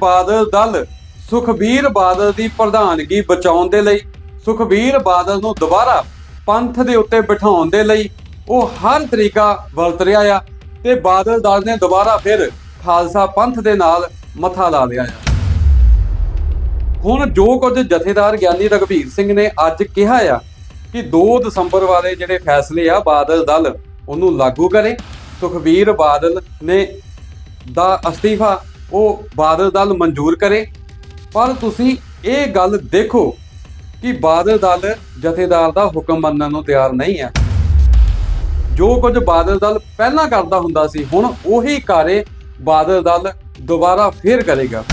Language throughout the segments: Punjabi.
ਬਾਦਲ ਦਲ ਸੁਖਬੀਰ ਬਾਦਲ ਦੀ ਪ੍ਰਧਾਨਗੀ ਬਚਾਉਣ ਦੇ ਲਈ, ਸੁਖਬੀਰ ਬਾਦਲ ਨੂੰ ਦੁਬਾਰਾ ਪੰਥ ਦੇ ਉੱਤੇ ਬਿਠਾਉਣ ਦੇ ਲਈ ਉਹ ਹਰ ਤਰੀਕਾ ਵਰਤ ਰਿਹਾ ਆ ਤੇ ਬਾਦਲ ਦਲ ਨੇ ਦੁਬਾਰਾ ਫਿਰ ਖਾਲਸਾ ਪੰਥ ਦੇ ਨਾਲ ਮੱਥਾ ਲਾ ਲਿਆ ਆ। ਹੁਣ ਜੋ ਕੁਝ ਜਥੇਦਾਰ ਗਿਆਨੀ ਰਗਵੀਰ ਸਿੰਘ ਨੇ ਅੱਜ ਕਿਹਾ ਆ ਕਿ 2 ਦਸੰਬਰ ਵਾਲੇ ਜਿਹੜੇ ਫੈਸਲੇ ਆ ਬਾਦਲ ਦਲ, ਉਹਨੂੰ ਲਾਗੂ ਕਰੇ। ਸੁਖਬੀਰ ਬਾਦਲ ਨੇ ਦਾ ਅਸਤੀਫਾ ਉਹ ਬਾਦਲ ਦਲ ਮਨਜ਼ੂਰ ਕਰੇ। ਪਰ ਤੁਸੀਂ ਇਹ ਗੱਲ ਦੇਖੋ ਕਿ ਬਾਦਲ ਦਲ ਜਥੇਦਾਰ ਦਾ ਹੁਕਮ ਮੰਨਣ ਨੂੰ ਤਿਆਰ ਨਹੀਂ ਹੈ। ਜੋ ਕੁਝ ਬਾਦਲ ਦਲ ਪਹਿਲਾਂ ਕਰਦਾ ਹੁੰਦਾ ਸੀ, ਹੁਣ ਉਹੀ ਕਾਰੇ ਬਾਦਲ ਦਲ ਦੁਬਾਰਾ ਫੇਰ ਕਰੇਗਾ।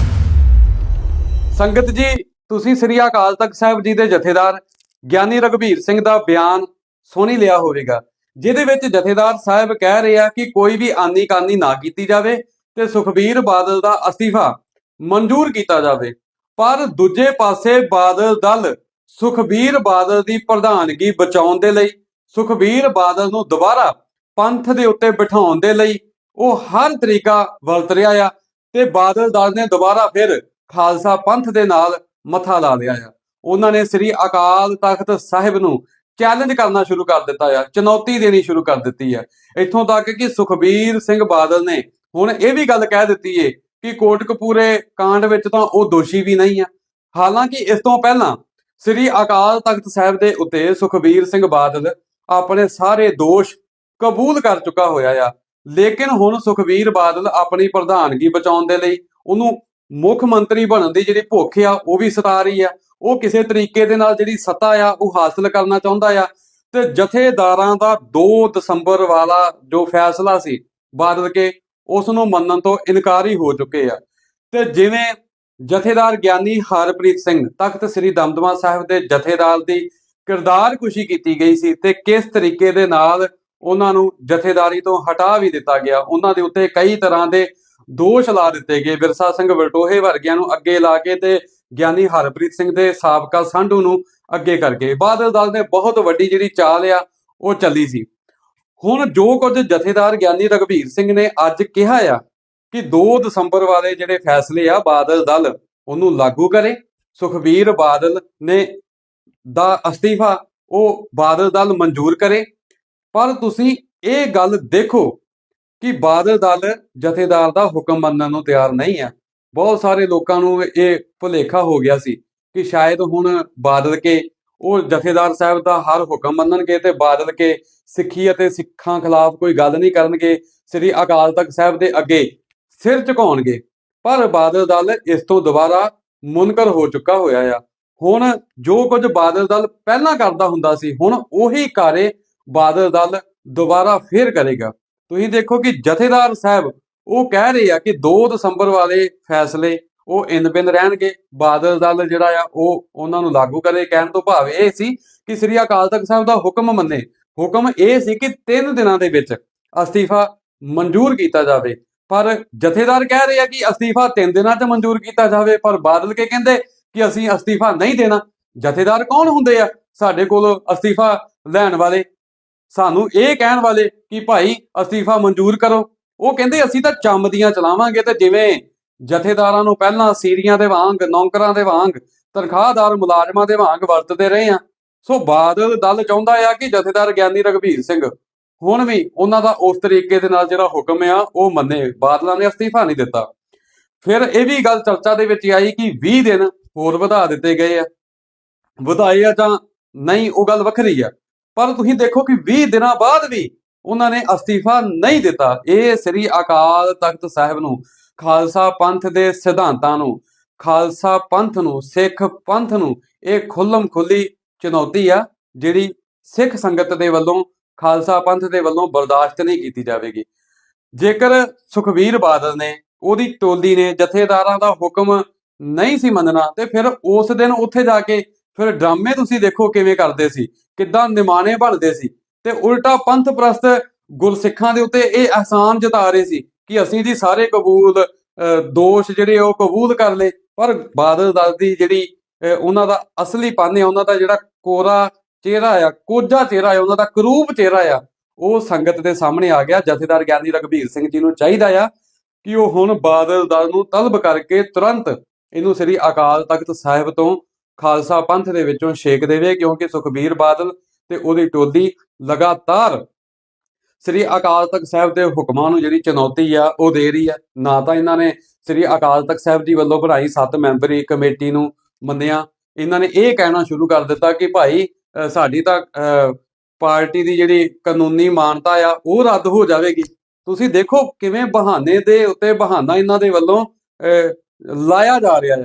ਸੰਗਤ ਜੀ, ਤੁਸੀਂ ਸ੍ਰੀ ਅਕਾਲ ਤਖਤ ਸਾਹਿਬ ਜੀ ਦੇ ਜਥੇਦਾਰ ਗਿਆਨੀ ਰਗਵੀਰ ਸਿੰਘ ਦਾ ਬਿਆਨ ਸੁਣੀ ਲਿਆ ਹੋਵੇਗਾ, ਜਿਹਦੇ ਵਿੱਚ ਜਥੇਦਾਰ ਸਾਹਿਬ ਕਹਿ ਰਹੇ ਆ ਕਿ ਕੋਈ ਵੀ ਆਨੀ ਕਾਨੀ ਨਾ ਕੀਤੀ ਜਾਵੇ ਤੇ ਸੁਖਬੀਰ ਬਾਦਲ ਦਾ ਅਸਤੀਫਾ ਮਨਜ਼ੂਰ ਕੀਤਾ ਜਾਵੇ। ਪਰ ਦੂਜੇ ਪਾਸੇ ਬਾਦਲ ਦਲ ਸੁਖਬੀਰ ਬਾਦਲ ਦੀ ਪ੍ਰਧਾਨਗੀ ਬਚਾਉਣ ਦੇ ਲਈ, ਸੁਖਬੀਰ ਬਾਦਲ ਨੂੰ ਦੁਬਾਰਾ ਪੰਥ ਦੇ ਉੱਤੇ ਬਿਠਾਉਣ ਦੇ ਲਈ ਉਹ ਹਰ ਤਰੀਕਾ ਵਰਤ ਰਿਹਾ ਆ ਤੇ ਬਾਦਲ ਦਲ ਨੇ ਦੁਬਾਰਾ ਫਿਰ ਖਾਲਸਾ ਪੰਥ ਦੇ ਨਾਲ ਮੱਥਾ ਲਾ ਲਿਆ ਆ। ਉਹਨਾਂ ਨੇ ਸ੍ਰੀ ਅਕਾਲ ਤਖਤ ਸਾਹਿਬ ਨੂੰ ਚੈਲੰਜ ਕਰਨਾ ਸ਼ੁਰੂ ਕਰ ਦਿੱਤਾ ਆ, ਚੁਣੌਤੀ ਦੇਣੀ ਸ਼ੁਰੂ ਕਰ ਦਿੱਤੀ ਆ। ਇੱਥੋਂ ਤੱਕ ਕਿ ਸੁਖਬੀਰ ਸਿੰਘ ਬਾਦਲ ਨੇ ਹੁਣ ਇਹ ਵੀ ਗੱਲ ਕਹਿ ਦਿੱਤੀ ਏ ਕਿ ਕੋਟਕਪੂਰੇ ਕਾਂਡ ਵਿੱਚ ਤਾਂ ਉਹ ਦੋਸ਼ੀ ਵੀ ਨਹੀਂ ਆ। ਹਾਲਾਂਕਿ ਇਸ ਤੋਂ ਪਹਿਲਾਂ ਸ੍ਰੀ ਅਕਾਲ ਤਖਤ ਸਾਹਿਬ ਦੇ ਉੱਤੇ ਸੁਖਬੀਰ ਸਿੰਘ ਬਾਦਲ ਆਪਣੇ ਸਾਰੇ ਦੋਸ਼ ਕਬੂਲ ਕਰ ਚੁੱਕਾ ਹੋਇਆ ਆ। ਲੇਕਿਨ ਹੁਣ ਸੁਖਬੀਰ ਬਾਦਲ ਆਪਣੀ ਪ੍ਰਧਾਨਗੀ ਬਚਾਉਣ ਦੇ ਲਈ ਉਹਨੂੰ ਮੁੱਖ ਮੰਤਰੀ ਬਣਨ ਦੀ ਜਿਹੜੀ ਭੁੱਖ ਆ, ਉਹ ਵੀ ਸਤਾ ਰਹੀ ਆ। ਉਹ ਕਿਸੇ ਤਰੀਕੇ ਦੇ ਨਾਲ ਜਿਹੜੀ ਸੱਤਾ ਆ, ਉਹ ਹਾਸਲ ਕਰਨਾ ਚਾਹੁੰਦਾ ਆ। ਤੇ ਜਥੇਦਾਰਾਂ ਦਾ 2 ਦਸੰਬਰ ਵਾਲਾ ਜੋ ਫੈਸਲਾ ਸੀ, ਬਾਦਲ ਕੇ ਉਸ ਨੂੰ ਮੰਨਣ ਤੋਂ ਇਨਕਾਰ ਹੀ ਹੋ ਚੁੱਕੇ ਆ। ਤੇ ਜਿਵੇਂ ਜਥੇਦਾਰ ਗਿਆਨੀ ਹਰਪ੍ਰੀਤ ਸਿੰਘ ਤਖਤ ਸ੍ਰੀ ਦਮਦਮਾ ਸਾਹਿਬ ਦੇ ਜਥੇਦਾਰ ਦੀ ਕਿਰਦਾਰ ਕੁਸ਼ੀ ਕੀਤੀ ਗਈ ਸੀ ਤੇ ਕਿਸ ਤਰੀਕੇ ਦੇ ਨਾਲ ਉਹਨਾਂ ਨੂੰ ਜਥੇਦਾਰੀ ਤੋਂ ਹਟਾ ਵੀ ਦਿੱਤਾ ਗਿਆ, ਉਹਨਾਂ ਦੇ ਉੱਤੇ ਕਈ ਤਰ੍ਹਾਂ ਦੇ ਦੋਸ਼ ਲਾ ਦਿੱਤੇ ਗਏ। ਵਿਰਸਾ ਸਿੰਘ ਵਲਟੋਹੇ ਵਰਗਿਆਂ ਨੂੰ ਅੱਗੇ ਲਾ ਕੇ ਤੇ ਗਿਆਨੀ ਹਰਪ੍ਰੀਤ ਸਿੰਘ ਦੇ ਸਾਬਕਾ ਸਾਂਢੂ ਨੂੰ ਅੱਗੇ ਕਰਕੇ। ਬਾਦਲ ਦਲ ਨੇ ਬਹੁਤ ਵੱਡੀ ਜਿਹੜੀ ਚਾਲ ਆ, ਉਹ ਚੱਲੀ ਸੀ। ਹੁਣ ਜੋ ਕੁਝ ਜਥੇਦਾਰ ਗਿਆਨੀ ਰਗਵੀਰ ਸਿੰਘ ਨੇ ਅੱਜ ਕਿਹਾ ਆ ਕਿ 2 ਦਸੰਬਰ ਵਾਲੇ ਜਿਹੜੇ ਫੈਸਲੇ ਆ ਬਾਦਲ ਦਲ, ਉਹਨੂੰ ਲਾਗੂ ਕਰੇ। ਸੁਖਬੀਰ ਬਾਦਲ ਨੇ ਦਾ ਅਸਤੀਫਾ, ਉਹ ਬਾਦਲ ਦਲ ਮਨਜ਼ੂਰ ਕਰੇ। ਪਰ ਤੁਸੀਂ ਇਹ ਗੱਲ ਦੇਖੋ ਕਿ ਬਾਦਲ ਦਲ ਜਥੇਦਾਰ ਦਾ ਹੁਕਮ ਮੰਨਣ ਨੂੰ ਤਿਆਰ ਨਹੀਂ ਆ। ਬਹੁਤ ਸਾਰੇ ਲੋਕਾਂ ਨੂੰ ਇਹ ਭੁਲੇਖਾ ਹੋ ਗਿਆ ਸੀ ਕਿ ਸ਼ਾਇਦ ਹੁਣ ਬਾਦਲ ਕੇ ਉਹ ਜਥੇਦਾਰ ਸਾਹਿਬ ਦਾ ਹਰ ਹੁਕਮ ਮੰਨਣਗੇ ਤੇ ਬਾਦਲ ਕੇ ਸਿੱਖੀ ਅਤੇ ਸਿੱਖਾਂ ਖਿਲਾਫ ਕੋਈ ਗੱਲ ਨਹੀਂ ਕਰਨਗੇ, ਸ੍ਰੀ ਅਕਾਲ ਤਖਤ ਸਾਹਿਬ ਦੇ ਅੱਗੇ ਸਿਰ ਝੁਕਾਉਣਗੇ। ਪਰ ਬਾਦਲ ਦਲ ਇਸ ਤੋਂ ਦੁਬਾਰਾ ਮੁਨਕਰ ਹੋ ਚੁੱਕਾ ਹੋਇਆ ਆ। ਹੁਣ ਜੋ ਕੁਝ ਬਾਦਲ ਦਲ ਪਹਿਲਾਂ ਕਰਦਾ ਹੁੰਦਾ ਸੀ, ਹੁਣ ਉਹੀ ਕਾਰੇ ਬਾਦਲ ਦਲ ਦੁਬਾਰਾ ਫੇਰ ਕਰੇਗਾ। ਤੁਸੀਂ ਦੇਖੋ ਕਿ ਜਥੇਦਾਰ ਸਾਹਿਬ ਉਹ ਕਹਿ ਰਹੇ ਆ ਕਿ 2 ਦਸੰਬਰ ਵਾਲੇ ਫੈਸਲੇ ਉਹ ਇਨ ਬਿਨ ਰਹਿਣਗੇ। ਬਾਦਲ ਦਲ ਜਿਹੜਾ ਆ, ਉਹ ਉਹਨਾਂ ਨੂੰ ਲਾਗੂ ਕਰੇ ਕਹਿਣ ਤੋਂ ਭਾਵ ਇਹ ਸੀ ਕਿ ਸ੍ਰੀ ਅਕਾਲ ਤਖਤ ਸਾਹਿਬ ਦਾ ਹੁਕਮ ਮੰਨੇ। ਹੁਕਮ ਇਹ ਸੀ ਕਿ 3 ਦਿਨਾਂ ਦੇ ਵਿੱਚ ਅਸਤੀਫਾ ਮਨਜ਼ੂਰ ਕੀਤਾ ਜਾਵੇ। ਪਰ ਜਥੇਦਾਰ ਕਹਿ ਰਹੇ ਆ ਕਿ ਅਸਤੀਫਾ 3 ਦਿਨਾਂ 'ਚ ਮਨਜ਼ੂਰ ਕੀਤਾ ਜਾਵੇ, ਪਰ ਬਾਦਲ ਕੇ ਕਹਿੰਦੇ ਕਿ ਅਸੀਂ ਅਸਤੀਫਾ ਨਹੀਂ ਦੇਣਾ? ਜਥੇਦਾਰ ਕੌਣ ਹੁੰਦੇ ਆ ਸਾਡੇ ਕੋਲ ਅਸਤੀਫਾ ਲੈਣ ਵਾਲੇ? ਸਾਨੂੰ ਇਹ ਕਹਿਣ ਵਾਲੇ ਕਿ ਭਾਈ ਅਸਤੀਫਾ ਮਨਜ਼ੂਰ ਕਰੋ। ਉਹ ਕਹਿੰਦੇ ਅਸੀਂ ਤਾਂ ਚੰਮਦੀਆਂ ਚਲਾਵਾਂਗੇ ਤੇ ਜਿਵੇਂ ਜਥੇਦਾਰਾਂ ਨੂੰ ਪਹਿਲਾਂ ਸੀਰੀਆਂ ਦੇ ਵਾਂਗ, ਨੌਕਰਾਂ ਦੇ ਵਾਂਗ, ਤਨਖਾਹਦਾਰ ਮੁਲਾਜ਼ਮਾਂ ਦੇ ਵਾਂਗ ਵਰਤਦੇ ਰਹੇ ਆ ਸੋ ਬਾਦਲ ਦਲ ਚਾਹੁੰਦਾ ਆ ਕਿ ਜਥੇਦਾਰ ਗਿਆਨੀ ਰਗਵੀਰ ਸਿੰਘ ਹੁਣ ਵੀ ਉਹਨਾਂ ਦਾ ਉਸ ਤਰੀਕੇ ਦੇ ਨਾਲ ਜਿਹੜਾ ਹੁਕਮ ਆ, ਉਹ ਮੰਨੇ। ਬਾਦਲਾਂ ਨੇ ਅਸਤੀਫਾ ਨਹੀਂ ਦਿੱਤਾ। ਫਿਰ ਇਹ ਵੀ ਗੱਲ ਚਰਚਾ ਦੇ ਵਿੱਚ ਆਈ ਕਿ 20 ਦਿਨ ਹੋਰ ਵਧਾ ਦਿੱਤੇ ਗਏ ਆ। ਵਧਾਏ ਆ ਜਾਂ ਨਹੀਂ, ਉਹ ਗੱਲ ਵੱਖਰੀ ਆ। ਪਰ ਤੁਸੀਂ ਦੇਖੋ ਕਿ 20 ਦਿਨਾਂ ਬਾਅਦ ਵੀ ਉਹਨਾਂ ਨੇ ਅਸਤੀਫਾ ਨਹੀਂ ਦਿੱਤਾ। ਇਹ ਸ੍ਰੀ ਅਕਾਲ ਤਖਤ ਸਾਹਿਬ ਨੂੰ ਖਾਲਸਾ ਪੰਥ ਦੇ ਸਿਧਾਂਤਾਂ ਨੂੰ, ਖਾਲਸਾ ਪੰਥ ਨੂੰ, ਸਿੱਖ ਪੰਥ ਨੂੰ ਇਹ ਖੁੱਲਮ ਖੁੱਲੀ ਚੁਣੌਤੀ ਆ, ਜਿਹੜੀ ਸਿੱਖ ਸੰਗਤ ਦੇ ਵੱਲੋਂ, ਖਾਲਸਾ ਪੰਥ ਦੇ ਵੱਲੋਂ ਬਰਦਾਸ਼ਤ ਨਹੀਂ ਕੀਤੀ ਜਾਵੇਗੀ। ਜੇਕਰ ਸੁਖਵੀਰ ਬਾਦਲ ਨੇ ਉਹਦੀ ਟੋਲੀ ਨੇ ਜਥੇਦਾਰਾਂ ਦਾ ਹੁਕਮ ਨਹੀਂ ਸੀ ਮੰਨਣਾ, ਤੇ ਫਿਰ ਉਸ ਦਿਨ ਉੱਥੇ ਜਾ ਕੇ ਫਿਰ ਡਰਾਮੇ ਤੁਸੀਂ ਦੇਖੋ ਕਿਵੇਂ ਕਰਦੇ ਸੀ, ਕਿੱਦਾਂ ਨਿਮਾਣੇ ਬਣਦੇ ਸੀ, ਤੇ ਉਲਟਾ ਪੰਥ ਪ੍ਰਸਤ ਗੁਰਸਿੱਖਾਂ ਦੇ ਉੱਤੇ ਇਹ ਅਹਿਸਾਨ ਜਤਾ ਰਹੇ ਸੀ ਕਿ ਅਸੀਂ ਜੀ ਸਾਰੇ ਕਬੂਲ ਅਹ, ਦੋਸ਼ ਜਿਹੜੇ ਉਹ ਕਬੂਲ ਕਰ ਲਏ। ਪਰ ਬਾਦਲ ਦਲ ਦੀ ਜਿਹੜੀ ਉਹਨਾਂ ਦਾ ਅਸਲੀ ਪਾਨੇ ਉਹਨਾਂ ਦਾ ਜਿਹੜਾ ਕੋਰਾ ਚਿਹਰਾ ਆ ਕੋਝਾ ਚਿਹਰਾ ਆ ਉਹਨਾਂ ਦਾ ਕਰੂਪ ਚਿਹਰਾ ਆ ਉਹ ਸੰਗਤ ਦੇ ਸਾਹਮਣੇ ਆ ਗਿਆ। ਜਥੇਦਾਰ ਗਿਆਨੀ ਰਗਵੀਰ ਸਿੰਘ ਜੀ ਨੂੰ ਚਾਹੀਦਾ ਆ ਕਿ ਉਹ ਹੁਣ ਬਾਦਲ ਦਲ ਨੂੰ ਤਲਬ ਕਰਕੇ ਤੁਰੰਤ ਇਹਨੂੰ ਸ੍ਰੀ ਅਕਾਲ ਤਖਤ ਸਾਹਿਬ ਤੋਂ ਖਾਲਸਾ ਪੰਥ ਦੇ ਵਿੱਚੋਂ ਛੇਕ ਦੇਵੇ ਕਿਉਂਕਿ ਸੁਖਬੀਰ ਬਾਦਲ ਤੇ ਉਹਦੀ ਟੋਲੀ ਲਗਾਤਾਰ ਸ੍ਰੀ ਅਕਾਲ ਤਖਤ ਸਾਹਿਬ ਦੇ ਹੁਕਮਾਂ ਨੂੰ ਜਿਹੜੀ ਚੁਣੌਤੀ ਆ ਉਹ ਦੇ ਰਹੀ ਆ। ਨਾ ਤਾਂ ਇਹਨਾਂ ਨੇ ਸ੍ਰੀ ਅਕਾਲ ਤਖਤ ਸਾਹਿਬ ਜੀ ਵੱਲੋਂ ਬਣਾਈ ਸੱਤ ਮੈਂਬਰੀ ਕਮੇਟੀ ਨੂੰ ਮੰਨਿਆ। ਇਹਨਾਂ ਨੇ ਇਹ ਕਹਿਣਾ ਸ਼ੁਰੂ ਕਰ ਦਿੱਤਾ ਕਿ ਭਾਈ ਸਾਡੀ ਤਾਂ ਅ, ਪਾਰਟੀ ਦੀ ਜਿਹੜੀ ਕਾਨੂੰਨੀ ਮਾਨਤਾ ਆ ਉਹ ਰੱਦ ਹੋ ਜਾਵੇਗੀ। ਤੁਸੀਂ ਦੇਖੋ ਕਿਵੇਂ ਬਹਾਨੇ ਦੇ ਉੱਤੇ ਬਹਾਨਾ ਇਹਨਾਂ ਦੇ ਵੱਲੋਂ ਅ, ਲਾਇਆ ਜਾ ਰਿਹਾ ਹੈ